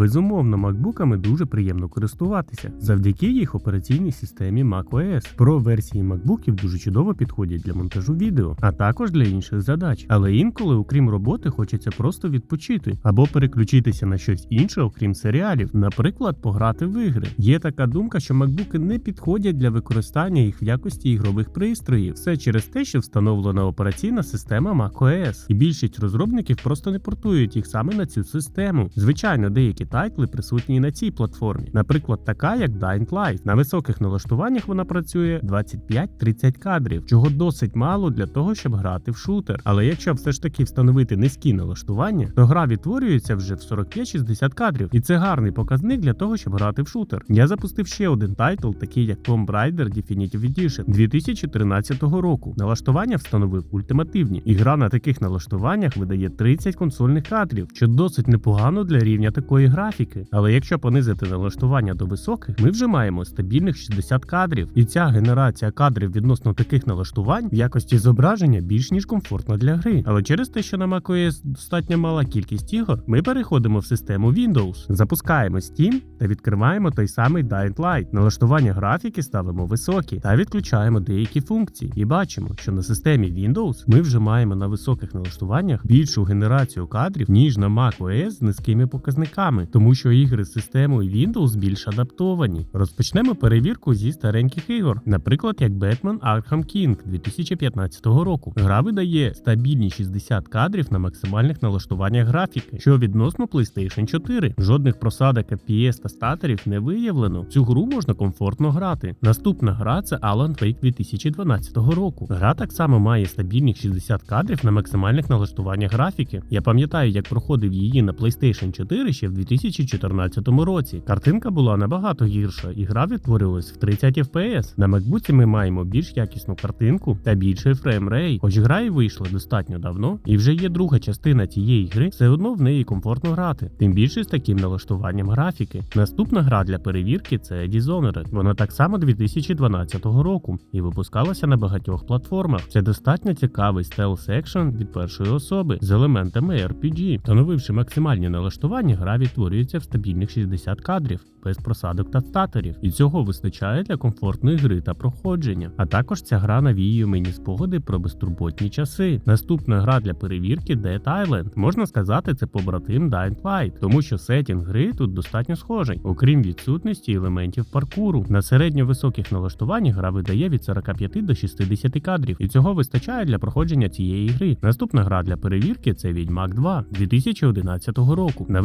Безумовно, макбуками дуже приємно користуватися завдяки їх операційній системі macOS. Про версії макбуків дуже чудово підходять для монтажу відео, а також для інших задач. Але інколи, окрім роботи, хочеться просто відпочити або переключитися на щось інше, окрім серіалів, наприклад, пограти в ігри. Є така думка, що макбуки не підходять для використання їх в якості ігрових пристроїв. Все через те, що встановлена операційна система macOS. І більшість розробників просто не портують їх саме на цю систему. Звичайно, деякі тайтли присутні на цій платформі, наприклад, така як Dying Light. На високих налаштуваннях вона працює 25-30 кадрів, чого досить мало для того, щоб грати в шутер. Але якщо все ж таки встановити низькі налаштування, то гра відтворюється вже в 45-60 кадрів, і це гарний показник для того, щоб грати в шутер. Я запустив ще один тайтл, такий як Tomb Raider Definitive Edition 2013 року. Налаштування встановив ультимативні, і гра на таких налаштуваннях видає 30 консольних кадрів, що досить непогано для рівня такої графіки. Але якщо понизити налаштування до високих, ми вже маємо стабільних 60 кадрів, і ця генерація кадрів відносно таких налаштувань в якості зображення більш ніж комфортна для гри. Але через те, що на macOS достатньо мала кількість ігор, ми переходимо в систему Windows, запускаємо Steam та відкриваємо той самий Dying Light. Налаштування графіки ставимо високі та відключаємо деякі функції. І бачимо, що на системі Windows ми вже маємо на високих налаштуваннях більшу генерацію кадрів, ніж на macOS з низькими показниками, тому що ігри з системою Windows більш адаптовані. Розпочнемо перевірку зі стареньких ігор, наприклад, як Batman Arkham King 2015 року. Гра видає стабільні 60 кадрів на максимальних налаштуваннях графіки, що відносно PlayStation 4. Жодних просадок FPS та статорів не виявлено. Цю гру можна комфортно грати. Наступна гра це Alan Wake 2012 року. Гра так само має стабільних 60 кадрів на максимальних налаштуваннях графіки. Я пам'ятаю, як проходив її на PlayStation 4 ще в 2014 році. Картинка була набагато гірша, і гра відтворювалась в 30 FPS. На MacBook ми маємо більш якісну картинку та більший фреймрей. Хоч гра і вийшла достатньо давно, і вже є друга частина цієї гри, все одно в неї комфортно грати. Тим більше з таким налаштуванням графіки. Наступна гра для перевірки це Dishonored. Вона так само 2012 року і випускалася на багатьох платформах. Це достатньо цікавий стелс екшен від першої особи з елементами RPG. Встановивши максимальні налаштування, гра відтворюється в стабільних 60 кадрів без просадок та статорів, і цього вистачає для комфортної гри та проходження. А також ця гра навіює мені спогади про безтурботні часи. Наступна гра для перевірки Dead Island. Можна сказати, це побратим Dying Light, тому що сетінг гри тут достатньо схожий, окрім відсутності елементів паркуру. На середньо-високих налаштуваннях гра видає від 45 до 60 кадрів, і цього вистачає для проходження цієї гри. Наступна гра для перевірки це Відьмак 2 2011 року. На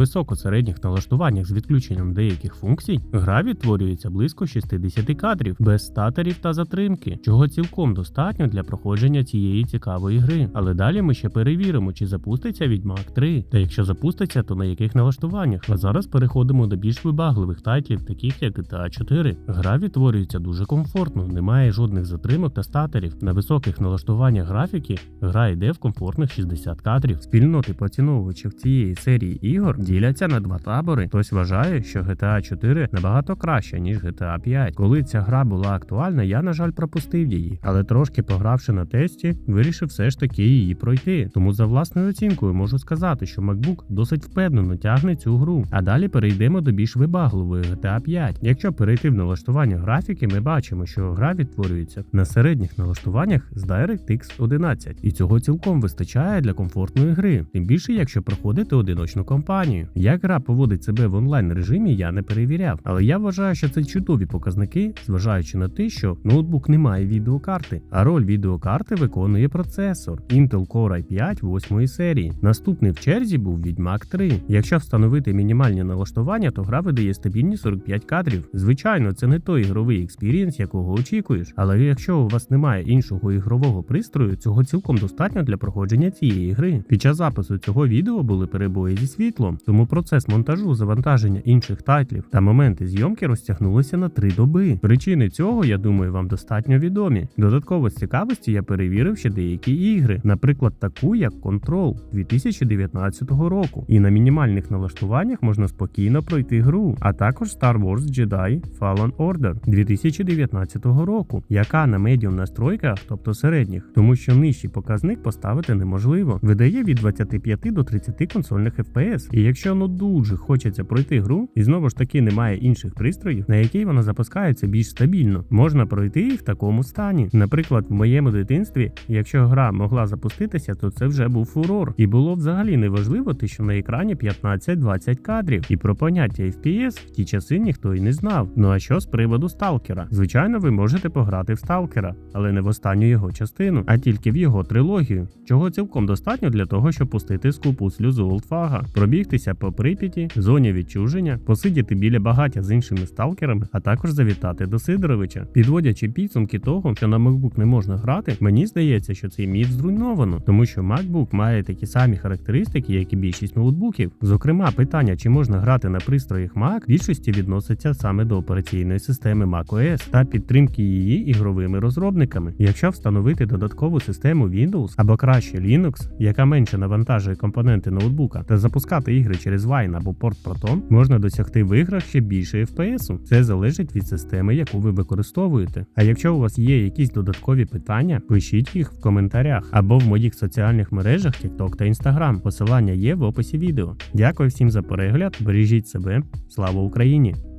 високо-середніх налаштуваннях з відключенням деяких функцій гра відтворюється близько 60 кадрів без статорів та затримки, чого цілком достатньо для проходження цієї цікавої гри. Але далі ми ще перевіримо, чи запуститься Відьмак 3, та якщо запуститься, то на яких налаштуваннях. А зараз переходимо до більш вибагливих тайтлів, таких як GTA 4. Гра відтворюється дуже комфортно, немає жодних затримок та статорів. На високих налаштуваннях графіки гра йде в комфортних 60 кадрів. Спільноти поціновувачів цієї серії ігор діляться на два табори. Хтось вважає, що GTA 4 набагато краще, ніж GTA 5. Коли ця гра була актуальна, я, на жаль, пропустив її, але трошки погравши на тесті, вирішив все ж таки її пройти. Тому за власною оцінкою можу сказати, що MacBook досить впевнено тягне цю гру. А далі перейдемо до більш вибагливої GTA 5. Якщо перейти в налаштування графіки, ми бачимо, що гра відтворюється на середніх налаштуваннях з DirectX 11, і цього цілком вистачає для комфортної гри. Тим більше, якщо проходити одиночну кампанію. Як гра поводить себе в онлайн режимі, я не перевіряв, але я вважаю, що це чудові показники, зважаючи на те, що ноутбук не має відеокарти, а роль відеокарти виконує процесор Intel Core i5 8 серії. Наступний в черзі був Відьмак 3. Якщо встановити мінімальні налаштування, то гра видає стабільні 45 кадрів. Звичайно, це не той ігровий експірієнс, якого очікуєш, але якщо у вас немає іншого ігрового пристрою, цього цілком достатньо для проходження цієї гри. Під час запису цього відео були перебої зі світлом, тому процес монтажу, завантаження інших тайтлів та моменти зйомки розтягнулися на 3 доби. Причини цього, я думаю, вам достатньо відомі. Додатково з цікавості я перевірив ще деякі ігри, наприклад, таку як Control 2019 року. І на мінімальних налаштуваннях можна спокійно пройти гру, а також Star Wars Jedi Fallen Order 2019 року, яка на медіум настройках, тобто середніх, тому що нижчий показник поставити неможливо. Видає від 25 до 30 консольних FPS. І якщо ну дуже дуже хочеться пройти гру, і знову ж таки немає інших пристроїв, на якій вона запускається більш стабільно, можна пройти і в такому стані. Наприклад, в моєму дитинстві, якщо гра могла запуститися, то це вже був фурор, і було взагалі неважливо, те, що на екрані 15-20 кадрів. І про поняття FPS в ті часи ніхто і не знав. Ну а що з приводу сталкера? Звичайно, ви можете пограти в сталкера, але не в останню його частину, а тільки в його трилогію, чого цілком достатньо для того, щоб пустити скупу сльозу Олдфага, пробігтися по прип'яті, зоні відчуження, посидіти біля багаття з іншими сталкерами, а також завітати до Сидоровича. Підводячи підсумки того, що на MacBook не можна грати, мені здається, що цей міф зруйновано, тому що MacBook має такі самі характеристики, як і більшість ноутбуків. Зокрема, питання, чи можна грати на пристроях Mac, більшості відноситься саме до операційної системи macOS та підтримки її ігровими розробниками. Якщо встановити додаткову систему Windows або краще Linux, яка менше навантажує компоненти ноутбука, та запускати ігри через Wine або порт Proton, можна досягти в іграх ще більше FPS. Це залежить від системи, яку ви використовуєте. А якщо у вас є якісь додаткові питання, пишіть їх в коментарях або в моїх соціальних мережах TikTok та Instagram. Посилання є в описі відео. Дякую всім за перегляд, бережіть себе, слава Україні!